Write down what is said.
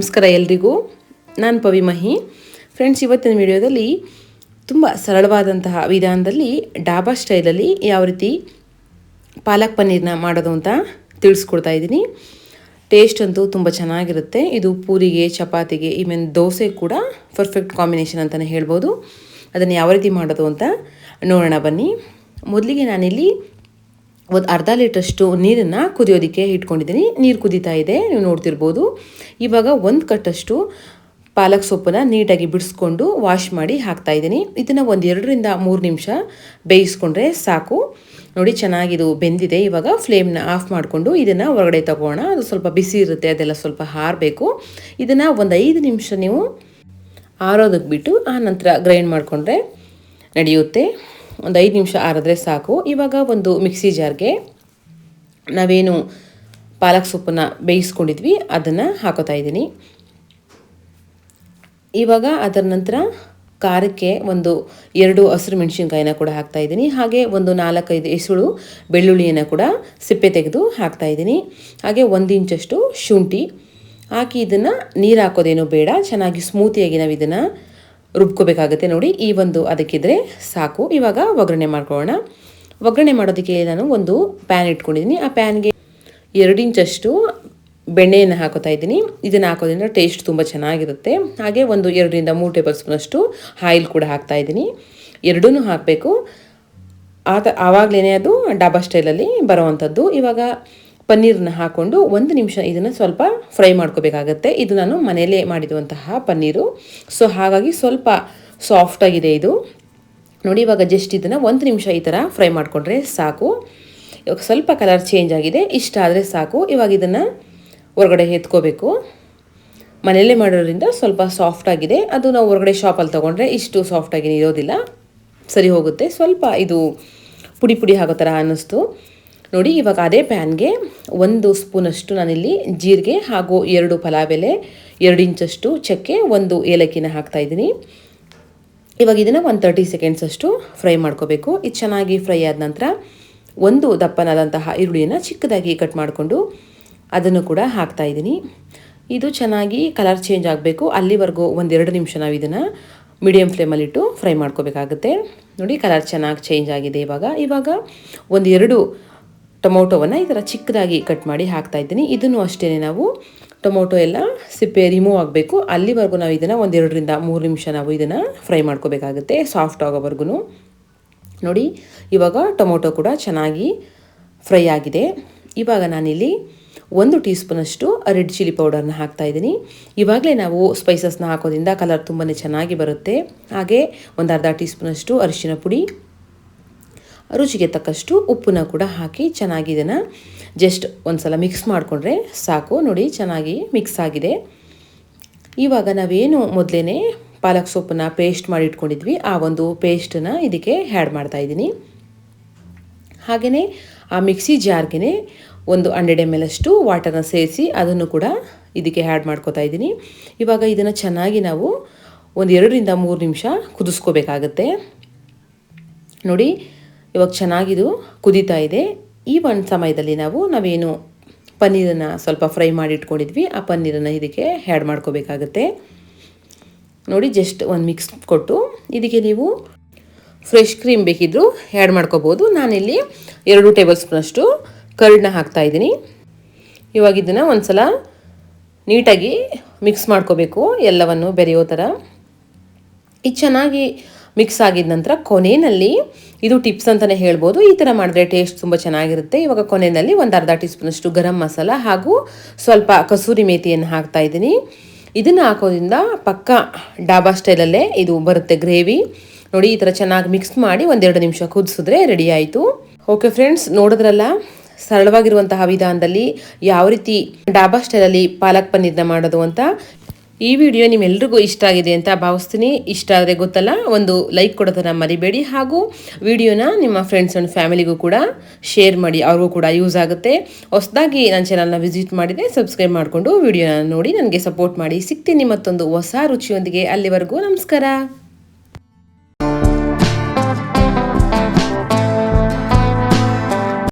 ನಮಸ್ಕಾರ ಎಲ್ರಿಗೂ. ನಾನು ಪವಿ ಮಹಿ. ಫ್ರೆಂಡ್ಸ್ ಇವತ್ತಿನ ವಿಡಿಯೋದಲ್ಲಿ ತುಂಬ ಸರಳವಾದಂತಹ ವಿಧಾನದಲ್ಲಿ ಡಾಬಾ ಸ್ಟೈಲಲ್ಲಿ ಯಾವ ರೀತಿ ಪಾಲಕ್ ಪನ್ನೀರ್ನ ಮಾಡೋದು ಅಂತ ತಿಳಿಸ್ಕೊಡ್ತಾ ಇದ್ದೀನಿ. ಟೇಸ್ಟ್ ಅಂತೂ ತುಂಬ ಚೆನ್ನಾಗಿರುತ್ತೆ. ಇದು ಪೂರಿಗೆ, ಚಪಾತಿಗೆ ಈವನ್ ದೋಸೆ ಕೂಡ ಪರ್ಫೆಕ್ಟ್ ಕಾಂಬಿನೇಷನ್ ಅಂತಲೇ ಹೇಳ್ಬೋದು. ಅದನ್ನು ಯಾವ ರೀತಿ ಮಾಡೋದು ಅಂತ ನೋಡೋಣ ಬನ್ನಿ. ಮೊದಲಿಗೆ ನಾನಿಲ್ಲಿ ಒಂದು ಅರ್ಧ ಲೀಟ್ರಷ್ಟು ನೀರನ್ನು ಕುದಿಯೋದಕ್ಕೆ ಇಟ್ಕೊಂಡಿದ್ದೀನಿ. ನೀರು ಕುದೀತಾ ಇದೆ, ನೀವು ನೋಡ್ತಿರ್ಬೋದು. ಇವಾಗ ಒಂದು ಕಟ್ಟಷ್ಟು ಪಾಲಕ್ ಸೊಪ್ಪನ್ನು ನೀಟಾಗಿ ಬಿಡಿಸ್ಕೊಂಡು ವಾಶ್ ಮಾಡಿ ಹಾಕ್ತಾ ಇದ್ದೀನಿ. ಇದನ್ನು ಒಂದು ಎರಡರಿಂದ ಮೂರು ನಿಮಿಷ ಬೇಯಿಸ್ಕೊಂಡ್ರೆ ಸಾಕು. ನೋಡಿ ಚೆನ್ನಾಗಿದು ಬೆಂದಿದೆ. ಇವಾಗ ಫ್ಲೇಮ್ನ ಆಫ್ ಮಾಡಿಕೊಂಡು ಇದನ್ನು ಹೊರಗಡೆ ತಗೋಣ. ಅದು ಸ್ವಲ್ಪ ಬಿಸಿ ಇರುತ್ತೆ, ಅದೆಲ್ಲ ಸ್ವಲ್ಪ ಹಾರಬೇಕು. ಇದನ್ನು ಒಂದು ಐದು ನಿಮಿಷ ನೀವು ಆರೋದಕ್ಕೆ ಬಿಟ್ಟು ಆ ನಂತರ ಗ್ರೈಂಡ್ ಮಾಡಿಕೊಂಡ್ರೆ ನಡೆಯುತ್ತೆ. ಒಂದು ಐದು ನಿಮಿಷ ಆರಿದ್ರೆ ಸಾಕು. ಇವಾಗ ಒಂದು ಮಿಕ್ಸಿ ಜಾರ್ಗೆ ನಾವೇನು ಪಾಲಕ್ ಸೊಪ್ಪನ್ನು ಬೇಯಿಸ್ಕೊಂಡಿದ್ವಿ, ಅದನ್ನು ಹಾಕೋತಾ ಇದ್ದೀನಿ. ಇವಾಗ ಅದರ ನಂತರ ಖಾರಕ್ಕೆ ಒಂದು ಎರಡು ಹಸಿರು ಮೆಣಸಿನ್ಕಾಯಿನ ಕೂಡ ಹಾಕ್ತಾ ಇದ್ದೀನಿ. ಹಾಗೆ ಒಂದು ನಾಲ್ಕೈದು ಎಸುಳು ಬೆಳ್ಳುಳ್ಳಿಯನ್ನು ಕೂಡ ಸಿಪ್ಪೆ ತೆಗೆದು ಹಾಕ್ತಾ ಇದ್ದೀನಿ. ಹಾಗೆ ಒಂದು ಇಂಚಷ್ಟು ಶುಂಠಿ ಹಾಕಿ ಇದನ್ನು ನೀರು ಹಾಕೋದೇನು ಬೇಡ, ಚೆನ್ನಾಗಿ ಸ್ಮೂತಿಯಾಗಿ ನಾವು ಇದನ್ನು ರುಬ್ಕೋಬೇಕಾಗುತ್ತೆ ನೋಡಿ. ಈ ಒಂದು ಅದಕ್ಕಿದ್ರೆ ಸಾಕು. ಇವಾಗ ಒಗ್ಗರಣೆ ಮಾಡ್ಕೊಳ್ಳೋಣ. ಒಗ್ಗರಣೆ ಮಾಡೋದಕ್ಕೆ ನಾನು ಒಂದು ಪ್ಯಾನ್ ಇಟ್ಕೊಂಡಿದ್ದೀನಿ. ಆ ಪ್ಯಾನ್ಗೆ ಎರಡು ಇಂಚಷ್ಟು ಬೆಣ್ಣೆಯನ್ನು ಹಾಕೋತಾ ಇದ್ದೀನಿ. ಇದನ್ನು ಹಾಕೋದ್ರಿಂದ ಟೇಸ್ಟ್ ತುಂಬ ಚೆನ್ನಾಗಿರುತ್ತೆ. ಹಾಗೆ ಒಂದು ಎರಡರಿಂದ ಮೂರು ಟೇಬಲ್ ಸ್ಪೂನಷ್ಟು ಆಯಿಲ್ ಕೂಡ ಹಾಕ್ತಾ ಇದ್ದೀನಿ. ಎರಡೂ ಹಾಕಬೇಕು. ಆತ ಆವಾಗಲೇ ಅದು ಡಾಬಾ ಸ್ಟೈಲಲ್ಲಿ ಬರೋವಂಥದ್ದು. ಇವಾಗ ಪನ್ನೀರನ್ನ ಹಾಕ್ಕೊಂಡು ಒಂದು ನಿಮಿಷ ಇದನ್ನು ಸ್ವಲ್ಪ ಫ್ರೈ ಮಾಡ್ಕೋಬೇಕಾಗತ್ತೆ. ಇದು ನಾನು ಮನೆಯಲ್ಲೇ ಮಾಡಿರುವಂತಹ ಪನ್ನೀರು. ಸೊ, ಹಾಗಾಗಿ ಸ್ವಲ್ಪ ಸಾಫ್ಟಾಗಿದೆ ಇದು. ನೋಡಿ, ಇವಾಗ ಜಸ್ಟ್ ಇದನ್ನು ಒಂದು ನಿಮಿಷ ಈ ಥರ ಫ್ರೈ ಮಾಡಿಕೊಂಡ್ರೆ ಸಾಕು. ಇವಾಗ ಸ್ವಲ್ಪ ಕಲರ್ ಚೇಂಜ್ ಆಗಿದೆ. ಇಷ್ಟ ಆದರೆ ಸಾಕು. ಇವಾಗ ಇದನ್ನು ಹೊರಗಡೆ ಎತ್ಕೋಬೇಕು. ಮನೆಯಲ್ಲೇ ಮಾಡೋದ್ರಿಂದ ಸ್ವಲ್ಪ ಸಾಫ್ಟ್ ಆಗಿದೆ. ಅದು ನಾವು ಹೊರಗಡೆ ಶಾಪಲ್ಲಿ ತೊಗೊಂಡ್ರೆ ಇಷ್ಟು ಸಾಫ್ಟಾಗಿ ಇರೋದಿಲ್ಲ. ಸರಿ ಹೋಗುತ್ತೆ. ಸ್ವಲ್ಪ ಇದು ಪುಡಿ ಪುಡಿ ಆಗೋ ಥರ ಅನ್ನಿಸ್ತು. ನೋಡಿ, ಇವಾಗ ಅದೇ ಪ್ಯಾನ್ಗೆ ಒಂದು ಸ್ಪೂನಷ್ಟು ನಾನಿಲ್ಲಿ ಜೀರಿಗೆ ಹಾಗೂ ಎರಡು ಪಲಾವ್ ಎಲೆ ಎರಡು ಇಂಚಷ್ಟು ಚಕ್ಕೆ, ಒಂದು ಏಲಕ್ಕಿನ ಹಾಕ್ತಾಯಿದ್ದೀನಿ ಇವಾಗ ಇದನ್ನು ಒಂದು ತರ್ಟಿ ಸೆಕೆಂಡ್ಸಷ್ಟು ಫ್ರೈ ಮಾಡ್ಕೋಬೇಕು. ಇದು ಚೆನ್ನಾಗಿ ಫ್ರೈ ಆದ ನಂತರ ಒಂದು ದಪ್ಪನಾದಂತಹ ಈರುಳ್ಳಿಯನ್ನು ಚಿಕ್ಕದಾಗಿ ಕಟ್ ಮಾಡಿಕೊಂಡು ಅದನ್ನು ಕೂಡ ಹಾಕ್ತಾ ಇದ್ದೀನಿ. ಇದು ಚೆನ್ನಾಗಿ ಕಲರ್ ಚೇಂಜ್ ಆಗಬೇಕು. ಅಲ್ಲಿವರೆಗೂ ಒಂದೆರಡು ನಿಮಿಷ ನಾವು ಇದನ್ನು ಮೀಡಿಯಮ್ ಫ್ಲೇಮಲ್ಲಿಟ್ಟು ಫ್ರೈ ಮಾಡ್ಕೋಬೇಕಾಗುತ್ತೆ. ನೋಡಿ ಕಲರ್ ಚೆನ್ನಾಗಿ ಚೇಂಜ್ ಆಗಿದೆ ಇವಾಗ. ಇವಾಗ ಒಂದು ಎರಡು ಟೊಮೊಟೊವನ್ನು ಈ ಥರ ಚಿಕ್ಕದಾಗಿ ಕಟ್ ಮಾಡಿ ಹಾಕ್ತಾ ಇದ್ದೀನಿ. ಇದನ್ನು ಅಷ್ಟೇ ನಾವು ಟೊಮೊಟೊ ಎಲ್ಲ ಸಿಪ್ಪೆ ರಿಮೂವ್ ಆಗಬೇಕು. ಅಲ್ಲಿವರೆಗೂ ನಾವು ಇದನ್ನು ಒಂದೆರಡರಿಂದ ಮೂರು ನಿಮಿಷ ನಾವು ಇದನ್ನು ಫ್ರೈ ಮಾಡ್ಕೋಬೇಕಾಗುತ್ತೆ. ಸಾಫ್ಟ್ ಆಗೋವರೆಗೂ ನೋಡಿ, ಇವಾಗ ಟೊಮೊಟೊ ಕೂಡ ಚೆನ್ನಾಗಿ ಫ್ರೈ ಆಗಿದೆ. ಇವಾಗ ನಾನಿಲ್ಲಿ ಒಂದು ಟೀ ಸ್ಪೂನಷ್ಟು ರೆಡ್ ಚಿಲ್ಲಿ ಪೌಡರ್ನ ಹಾಕ್ತಾ ಇದ್ದೀನಿ. ಇವಾಗಲೇ ನಾವು ಸ್ಪೈಸಸ್ನ ಹಾಕೋದ್ರಿಂದ ಕಲರ್ ತುಂಬಾ ಚೆನ್ನಾಗಿ ಬರುತ್ತೆ. ಹಾಗೆ ಒಂದು ಅರ್ಧ ಟೀ ಸ್ಪೂನಷ್ಟು ಅರಿಶಿನ ಪುಡಿ ರುಚಿಗೆ ತಕ್ಕಷ್ಟು ಉಪ್ಪನ್ನ ಕೂಡ ಹಾಕಿ ಚೆನ್ನಾಗಿ ಇದನ್ನು ಜಸ್ಟ್ ಒಂದು ಸಲ ಮಿಕ್ಸ್ ಮಾಡಿಕೊಂಡ್ರೆ ಸಾಕು. ನೋಡಿ, ಚೆನ್ನಾಗಿ ಮಿಕ್ಸ್ ಆಗಿದೆ. ಇವಾಗ ನಾವೇನು ಮೊದಲೇ ಪಾಲಕ್ ಸೊಪ್ಪನ್ನ ಪೇಸ್ಟ್ ಮಾಡಿ ಇಟ್ಕೊಂಡಿದ್ವಿ. ಆ ಒಂದು ಪೇಸ್ಟನ್ನ ಇದಕ್ಕೆ ಆ್ಯಡ್ ಮಾಡ್ತಾಯಿದ್ದೀನಿ ಹಾಗೆಯೇ ಆ ಮಿಕ್ಸಿ ಜಾರ್ಗೆ ಒಂದು ಹಂಡ್ರೆಡ್ ಎಂ ಎಲ್ ಅಷ್ಟು ವಾಟರ್ನ ಸೇರಿಸಿ ಅದನ್ನು ಕೂಡ ಇದಕ್ಕೆ ಹ್ಯಾಡ್ ಮಾಡ್ಕೋತಾ ಇದ್ದೀನಿ. ಇವಾಗ ಇದನ್ನು ಚೆನ್ನಾಗಿ ನಾವು ಒಂದು ಎರಡರಿಂದ ಮೂರು ನಿಮಿಷ ಕುದಿಸ್ಕೋಬೇಕಾಗತ್ತೆ. ನೋಡಿ ಇವಾಗ ಚೆನ್ನಾಗಿದು, ಕುದಿತಾ ಇದೆ. ಈ ಒಂದು ಸಮಯದಲ್ಲಿ ನಾವು, ನಾವೇನು ಪನ್ನೀರನ್ನು ಸ್ವಲ್ಪ ಫ್ರೈ ಮಾಡಿ ಇಟ್ಕೊಂಡಿದ್ವಿ ಆ ಪನ್ನೀರನ್ನು ಇದಕ್ಕೆ ಹ್ಯಾಡ್ ಮಾಡ್ಕೋಬೇಕಾಗತ್ತೆ. ನೋಡಿ ಜಸ್ಟ್ ಒಂದು ಮಿಕ್ಸ್ ಕೊಟ್ಟು ಇದಕ್ಕೆ ನೀವು ಫ್ರೆಶ್ ಕ್ರೀಮ್ ಬೇಕಿದ್ದರೂ ಆ್ಯಡ್ ಮಾಡ್ಕೋಬೋದು. ನಾನಿಲ್ಲಿ ಎರಡು ಟೇಬಲ್ ಸ್ಪೂನಷ್ಟು ಕರ್ಡ್ನ ಹಾಕ್ತಾ ಇದ್ದೀನಿ. ಇವಾಗ ಇದನ್ನು ಒಂದು ಸಲ ನೀಟಾಗಿ ಮಿಕ್ಸ್ ಮಾಡ್ಕೋಬೇಕು, ಎಲ್ಲವನ್ನು ಬೆರೆಯೋ ಥರ ಇದು ಚೆನ್ನಾಗಿ ಮಿಕ್ಸ್ ಆಗಿದ ನಂತರ ಕೊನೆಯಲ್ಲಿ ಇದು ಟಿಪ್ಸ್ ಅಂತಲೇ ಹೇಳ್ಬೋದು. ಈ ಥರ ಮಾಡಿದ್ರೆ ಟೇಸ್ಟ್ ತುಂಬ ಚೆನ್ನಾಗಿರುತ್ತೆ. ಇವಾಗ ಕೊನೆಯಲ್ಲಿ ಒಂದು ಅರ್ಧ ಟೀ ಸ್ಪೂನಷ್ಟು ಗರಂ ಮಸಾಲ ಹಾಗೂ ಸ್ವಲ್ಪ ಕಸೂರಿ ಮೇಥಿಯನ್ನು ಹಾಕ್ತಾ ಇದ್ದೀನಿ. ಇದನ್ನು ಹಾಕೋದ್ರಿಂದ ಪಕ್ಕ ಡಾಬಾ ಸ್ಟೈಲಲ್ಲೇ ಇದು ಬರುತ್ತೆ ಗ್ರೇವಿ. ನೋಡಿ, ಈ ಥರ ಚೆನ್ನಾಗಿ ಮಿಕ್ಸ್ ಮಾಡಿ ಒಂದೆರಡು ನಿಮಿಷ ಕುದಿಸಿದ್ರೆ ರೆಡಿ ಆಯಿತು. ಓಕೆ ಫ್ರೆಂಡ್ಸ್ ನೋಡಿದ್ರಲ್ಲ? ಸರಳವಾಗಿರುವಂತಹ ವಿಧಾನದಲ್ಲಿ ಯಾವ ರೀತಿ ಡಾಬಾ ಸ್ಟೈಲಲ್ಲಿ ಪಾಲಕ್ ಪನ್ನೀರ್ನ ಮಾಡೋದು ಅಂತ? ಈ ವಿಡಿಯೋ ನಿಮ್ಮೆಲ್ರಿಗೂ ಇಷ್ಟ ಆಗಿದೆ ಅಂತ ಭಾವಿಸ್ತೀನಿ. ಇಷ್ಟ ಆದರೆ ಗೊತ್ತಲ್ಲ, ಒಂದು ಲೈಕ್ ಕೊಡೋದನ್ನು ಮರಿಬೇಡಿ ಹಾಗೂ ವಿಡಿಯೋನ ನಿಮ್ಮ ಫ್ರೆಂಡ್ಸ್ ಆ್ಯಂಡ್ ಫ್ಯಾಮಿಲಿಗೂ ಕೂಡ ಶೇರ್ ಮಾಡಿ, ಅವ್ರಿಗೂ ಕೂಡ ಯೂಸ್ ಆಗುತ್ತೆ. ಹೊಸದಾಗಿ ನನ್ನ ಚಾನಲ್ನ ವಿಸಿಟ್ ಮಾಡಿದರೆ ಸಬ್ಸ್ಕ್ರೈಬ್ ಮಾಡಿಕೊಂಡು ವಿಡಿಯೋನ ನೋಡಿ, ನನಗೆ ಸಪೋರ್ಟ್ ಮಾಡಿ. ಸಿಗ್ತೀನಿ ಮತ್ತೊಂದು ಹೊಸ ರುಚಿಯೊಂದಿಗೆ ಅಲ್ಲಿವರೆಗೂ ನಮಸ್ಕಾರ.